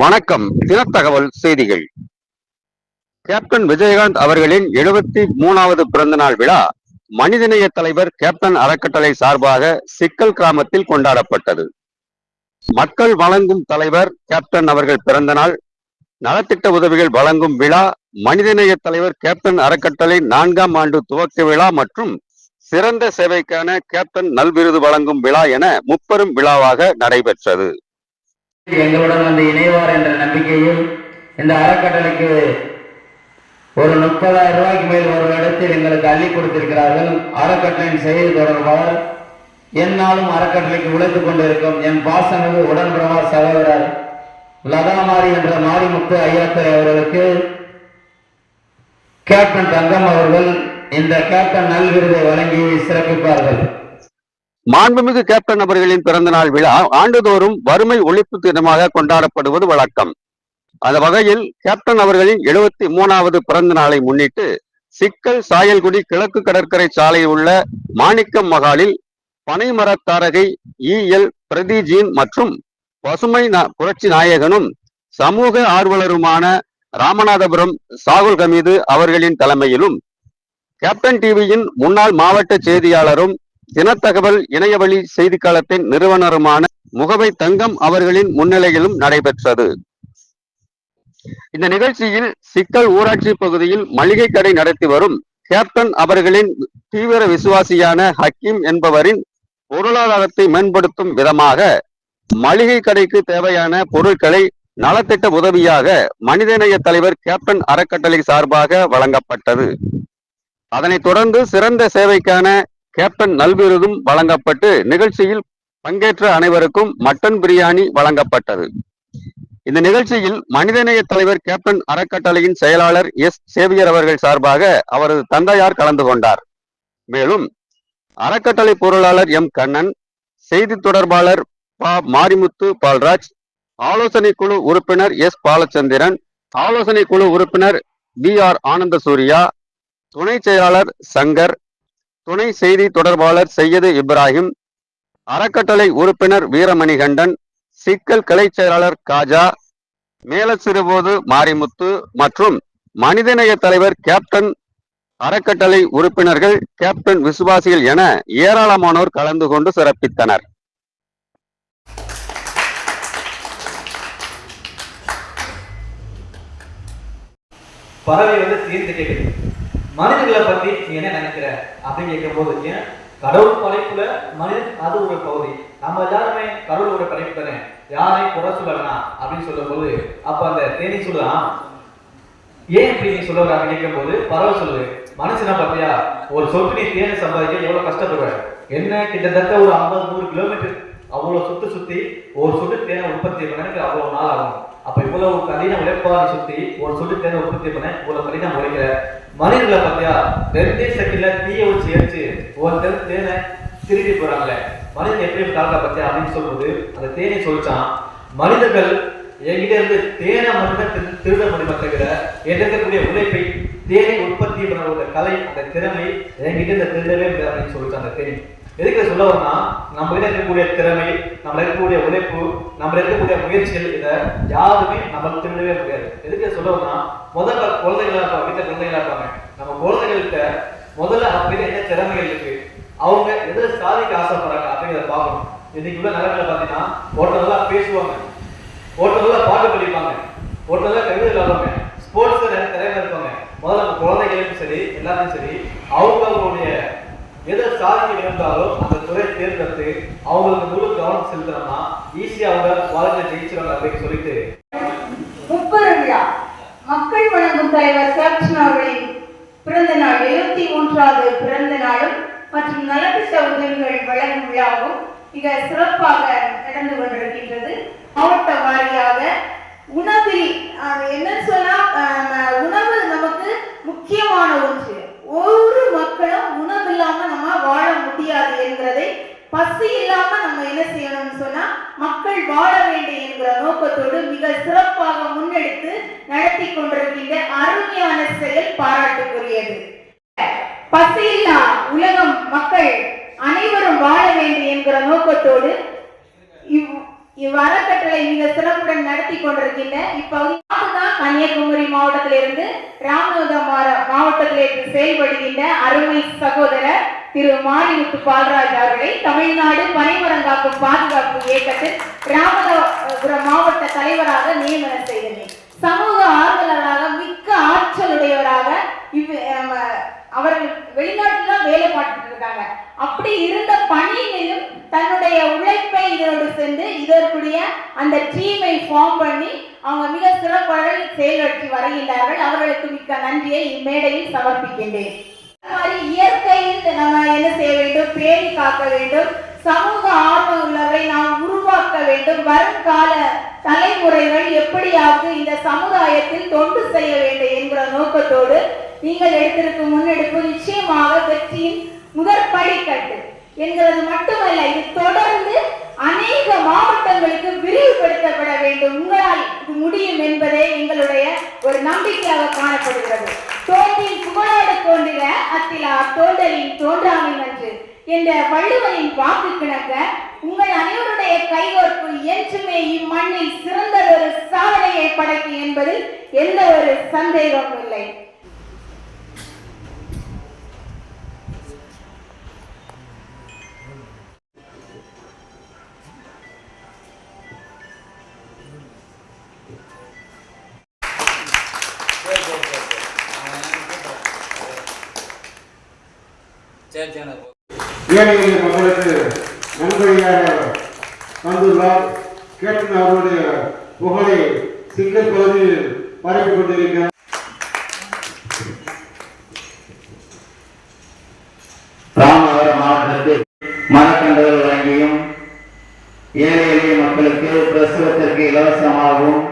வணக்கம். தினத்தகவல் செய்திகள். கேப்டன் விஜயகாந்த் அவர்களின் எழுபத்தி மூணாவது பிறந்த நாள் விழா மனிதநேய தலைவர் கேப்டன் அறக்கட்டளை சார்பாக சிக்கல் கிராமத்தில் கொண்டாடப்பட்டது. மக்கள் வழங்கும் தலைவர் கேப்டன் அவர்கள் பிறந்த நாள் நலத்திட்ட உதவிகள் வழங்கும் விழா மனிதநேய தலைவர் கேப்டன் அறக்கட்டளை நான்காம் ஆண்டு துவக்க விழா மற்றும் சிறந்த சேவைக்கான கேப்டன் நல்விருது வழங்கும் விழா என முப்பெரும் விழாவாக நடைபெற்றது. எங்களுடன் வந்து இணைவார் என்ற நம்பிக்கையில் இந்த அறக்கட்டளைக்கு ஒரு முப்பதாயிரம் ரூபாய்க்கு மேல் ஒரு இடத்தில் எங்களுக்கு அள்ளி கொடுத்திருக்கிறார்கள். அறக்கட்டளையின் செய்தி தொடர்பாளர் என்னாலும் அறக்கட்டளைக்கு உழைத்துக் கொண்டிருக்கும் என் பாசமிகு உடன்பிரமா சகோதரர் லதாமாரி என்ற மாரிமுத்து ஐயாத்துறை அவர்களுக்கு கேப்டன் தங்கம் அவர்கள் இந்த கேப்டன் நல்விருதை வழங்கி சிறப்பிப்பார்கள். மாண்புமிகு கேப்டன் அவர்களின் பிறந்த நாள் விழா ஆண்டுதோறும் வறுமை ஒழிப்பு தினமாக கொண்டாடப்படுவது வழக்கம். அந்த வகையில் கேப்டன் அவர்களின் எழுபத்தி மூணாவது பிறந்த நாளை முன்னிட்டு சிக்கல் சாயல்குடி கிழக்கு கடற்கரை சாலையில் உள்ள மாணிக்கம் மகாலில் பனைமரத்தாரகை இ. எல். பிரதிஜீன் மற்றும் பசுமை புரட்சி நாயகனும் சமூக ஆர்வலருமான ராமநாதபுரம் சாகுல் கமீது அவர்களின் தலைமையிலும் கேப்டன் டிவியின் முன்னாள் மாவட்ட செய்தியாளரும் தினத்தகவல் இணையவழி செய்திக்காலத்தின் நிறுவனருமான முகவை தங்கம் அவர்களின் முன்னிலையிலும் நடைபெற்றது. இந்த நிகழ்ச்சியில் சிக்கல் ஊராட்சி பகுதியில் மளிகை கடை நடத்தி வரும் கேப்டன் அவர்களின் தீவிர விசுவாசியான ஹக்கீம் என்பவரின் பொருளாதாரத்தை மேம்படுத்தும் விதமாக மளிகை கடைக்கு தேவையான பொருட்களை நலத்திட்ட உதவியாக மனிதநேய தலைவர் கேப்டன் அறக்கட்டளை சார்பாக வழங்கப்பட்டது. அதனைத் தொடர்ந்து சிறந்த சேவைக்கான கேப்டன் நல்விருதும் வழங்கப்பட்டு நிகழ்ச்சியில் பங்கேற்ற அனைவருக்கும் மட்டன் பிரியாணி வழங்கப்பட்டது. இந்த நிகழ்ச்சியில் மனிதநேய தலைவர் கேப்டன் அறக்கட்டளையின் செயலாளர் எஸ். சேவியர் அவர்கள் சார்பாக அவரது தந்தையார் கலந்து கொண்டார். மேலும் அறக்கட்டளை பொருளாளர் எம். கண்ணன் செய்தி தொடர்பாளர் பா. மாரிமுத்து பால்ராஜ் ஆலோசனை குழு உறுப்பினர் எஸ். பாலச்சந்திரன் ஆலோசனை குழு உறுப்பினர் பி ஆர். ஆனந்த சூர்யா துணை செயலாளர் சங்கர் துணை செய்தி தொடர்பாளர் செய்யது இப்ராஹிம் அறக்கட்டளை உறுப்பினர் வீரமணிகண்டன் சிக்கல் கலை செயலாளர் காஜா மேலச்சிறுபோது மாரிமுத்து மற்றும் மனிதநேய தலைவர் கேப்டன் அறக்கட்டளை உறுப்பினர்கள் கேப்டன் விசுவாசிகள் என ஏராளமானோர் கலந்து கொண்டு சிறப்பித்தனர். பறவை வந்து தீர்த்து கேட்குது. மனிதர்களை பத்தி நீ என்ன நினைக்கிற அப்படின்னு கேட்கும்போது ஏன்? கடவுள் படைப்புல மனிதன் அது ஒரு பகுதி. நம்ம எல்லாருமே கடவுளோட படைப்பு தானே? யாரையும் குறை சொல்லலாம் அப்படின்னு அப்படின்னு சொல்லும்போது அப்ப அந்த தேனி சொல்லலாம் ஏன் இப்படி நீ சொல்ல வர அப்படின்னு கேட்கும்போது பறவை சொல்லுது. பார்த்தியா? ஒரு சொட்டு நீ தேனை சம்பாதிக்க எவ்வளவு கஷ்டப்படுவ? என்ன? கிட்டத்தட்ட ஒரு ஐம்பது நூறு கிலோமீட்டர் அவ்வளவு சுத்தி சுத்தி ஒரு சொட்டு தேனை உற்பத்தி பண்ண அவ்வளவு நாள் ஆகும். இவ்வளவு கடின உழைப்பா நீ சுத்தி ஒரு சொல்லி தேனை உற்பத்தி பண்ண இவ்வளவு கடினம் உழைக்கிற மனிதர்களை பார்த்தியா ரெண்டே செகண்ட்ல தீய வச்சு எரிச்சு ஒரு தேனை திருடி போறாங்களே. மனிதன் எப்படி காலத்தை பார்த்தியா அப்படின்னு சொல்லும்போது அந்த தேனை சொல்லிச்சான் மனிதர்கள் என்கிட்ட இருந்து தேனை மட்டும்தான் திரு- திருட முடியுமா தவிர என்கிட்ட உழைப்பை தேனை உற்பத்தி பண்ண கலை அந்த திறமை என்கிட்ட இந்த திருடவே முடியாது அப்படின்னு சொல்லிச்சான் அந்த தேனி. எதுக்கு சொல்ல வரனா நம்ம கிட்ட இருக்கக்கூடிய திறமை நம்ம இருக்கக்கூடிய உழைப்பு நம்ம இருக்கக்கூடிய முயற்சிகள் இதை யாருமே நம்ம திருடவே முடியாது. எதுக்கு சொல்ல வரனா முதல்ல குழந்தைகளா இருப்பாங்க வீட்டுல குழந்தைகளா இருப்பாங்க. நம்ம குழந்தைகள்கிட்ட முதல்ல அவங்க என்ன திறமைகள் இருக்கு அவங்க எதை சாதிக்க ஆசைப்படுறாங்க அப்படிங்கிறத பார்க்கணும். இன்னைக்கு உள்ள நிலங்களை பார்த்தீங்கன்னா ஒருத்தவங்க பேசுவாங்க ஒருத்தவங்க பாட்டு படிப்பாங்க ஒருத்தவங்க கவிதை எழுதுவாங்க ஸ்போர்ட்ஸ் நிறைய திறமை இருப்பாங்க. முதல்ல நம்ம குழந்தைகளுக்கும் சரி எல்லாத்தையும் சரி அவங்க அவங்களுடைய எதை சாதிக்க விரும்பாலோ அந்த துறை தேர்ந்தெடுத்து அவங்களுக்கு முழு கவனம் செலுத்தணும்னா ஈஸியா அவங்க வாழ்க்கை ஜெயிச்சிருவாங்க அப்படின்னு சொல்லிட்டு. முப்பது விழா மக்கள் வழங்கும் தலைவர் கேப்டன் அவர்களின் பிறந்த நாள் எழுபத்தி மூன்றாவது பிறந்த நாளும் மற்றும் நலத்திட்ட உதவிகள் வழங்கும் விழாவும் மிக சிறப்பாக நடந்து கொண்டிருக்கின்றது. மாவட்ட வாரியாக உணவில் என்ன என்னன்னு சொன்னா ஆஹ், உணவு நமக்கு முக்கியமான ஒன்று ஒவ்வொரு மக்களும் உணவு இல்லாம நம்ம வாழ முடியாது என்கிறதை பசி இல்லாம நம்ம என்ன செய்யணும்னு சொன்னா மக்கள் வாழ வேண்டும் என்கிற நோக்கத்தோடு மிக சிறப்பாக முன்னெடுத்து நடத்தி கொண்டிருக்கின்ற அருமையான செயல் பாராட்டுக்குரியது பசியில்லா உலகம் மக்கள் அனைவரும் வாழ வேண்டும் என்கிற நோக்கத்தோடு இவ் இவ்வறக்கட்டளை மிக சிறப்புடன் நடத்தி கொண்டிருக்கின்ற இப்பகுதி தான் கன்னியாகுமரி மாவட்டத்திலிருந்து ராமநாதபுரம் மாவட்டத்திலிருந்து செயல்படுகின்ற அருமை சகோதரர் திரு மாரிமுத்து பால்ராஜ் அவர்களை தமிழ்நாடு பனைமரங்காக்கும் பாதுகாப்பு இயக்கத்தில் ராமநாதபுரம் மாவட்ட தலைவராக நியமனம் செய்தனர் சமூக ஆர்வலராக மிக்க ஆற்றலுடையவராக அவர்கள் வெளிநாட்டுல வேலை பார்த்துட்டு இருக்காங்க. அப்படி இருந்த பணியிலும் தன்னுடைய உழைப்பை இதோடு சென்று இதற்குரிய அந்த டீமை ஃபார்ம் பண்ணி அவங்க மிக சிறப்பாக செயலாற்றி வருகின்றார்கள். அவர்களுக்கு மிக்க நன்றியை இம்மேடையில் சமர்ப்பிக்கின்றேன். மாதிரி இயற்கையில் நம்ம என்ன செய்ய வேண்டும்? பேணி காக்க வேண்டும். சமூக ஆர்வம் உள்ளவரை நாம் உருவாக்க வேண்டும். வருங்கால தலைமுறைகள் எப்படியாவது இந்த சமுதாயத்தில் தொண்டு செய்ய வேண்டும் என்கிற நோக்கத்தோடு நீங்கள் எடுத்திருக்கும் முன்னெடுப்பு நிச்சயமாக வெற்றியின் முதற்படிக்கட்டு என்கிறது மட்டுமல்ல இது தொடர்ந்து அநேக மாவட்டங்களுக்கு விரிவுபடுத்தப்பட வேண்டும். உங்களால் இது முடியும் என்பதே எங்களுடைய ஒரு நம்பிக்கையாக காணப்படுகிறது. தோன்றின் புகழோடு தோன்றின அத்திலா தோன்றலின் தோன்றாமை நன்று என்ற வள்ளுவரின் வாக்கு கிணக்க உங்கள் அனைவருடைய கைகோர்ப்பு என்றுமே இம்மண்ணில் சிறந்ததொரு சாதனையை படைக்கும் என்பதில் எந்த ஒரு சந்தேகமும் இல்லை. ஏழை மக்களுக்கு நன்கொடையாக வந்துள்ளார் கேட்டு அவருடைய புகழை சிங்கல் பகுதியில் பரப்பிக் கொண்டிருக்கிறார். ராமநாதபுரம் மாவட்டத்தில் மரக்கன்றுகள் வழங்கியும் ஏழை எளிய மக்களுக்கு பிரசவத்திற்கு இலவசமாகவும்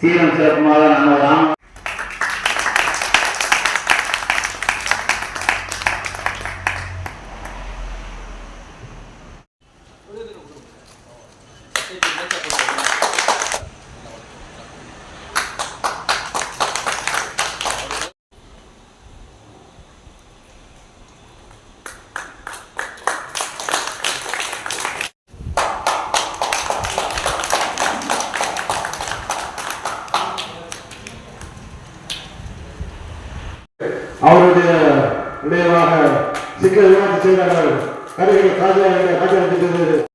சீரம் சிறப்புமாக நமது ராம அவருடைய விடயமாக சிக்கல் விவாதத்தை செய்தார்கள். கருவிகள் காஜா காஜா